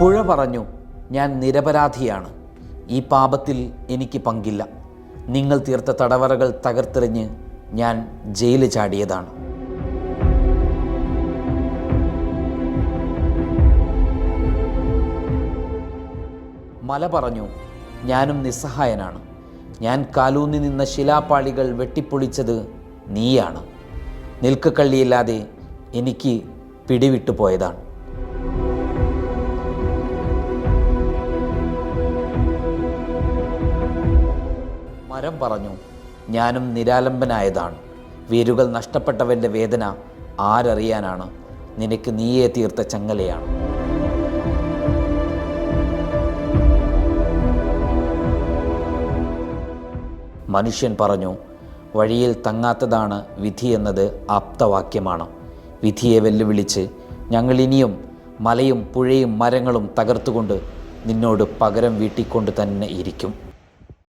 പുഴ പറഞ്ഞു ഞാൻ നിരപരാധിയാണ്. ഈ പാപത്തിൽ എനിക്ക് പങ്കില്ല. നിങ്ങൾ തീർത്ത തടവറകൾ തകർത്തെറിഞ്ഞ് ഞാൻ ജയിൽ ചാടിയതാണ്. മല പറഞ്ഞു ഞാനും നിസ്സഹായനാണ്. ഞാൻ കാലൂന്നി നിന്ന ശിലാപാളികൾ വെട്ടിപ്പൊളിച്ചത് നീയാണ്. നിൽക്കക്കള്ളിയില്ലാതെ എനിക്ക് പിടിവിട്ടു പോയതാണ്. മരം പറഞ്ഞു ഞാനും നിരാലംബനായതാണ്. വേരുകൾ നഷ്ടപ്പെട്ടവന്റെ വേദന ആരറിയാനാണ്? നിനക്ക് നീയെ തീർത്ത ചങ്ങലയാണ്. മനുഷ്യൻ പറഞ്ഞു വഴിയിൽ തങ്ങാത്തതാണ് വിധി എന്നത് ആപ്തവാക്യമാണ്. വിധിയെ വെല്ലുവിളിച്ച് ഞങ്ങൾ ഇനിയും മലയും പുഴയും മരങ്ങളും തകർത്തുകൊണ്ട് നിന്നോട് പകരം വീട്ടിക്കൊണ്ട് തന്നെ ഇരിക്കും.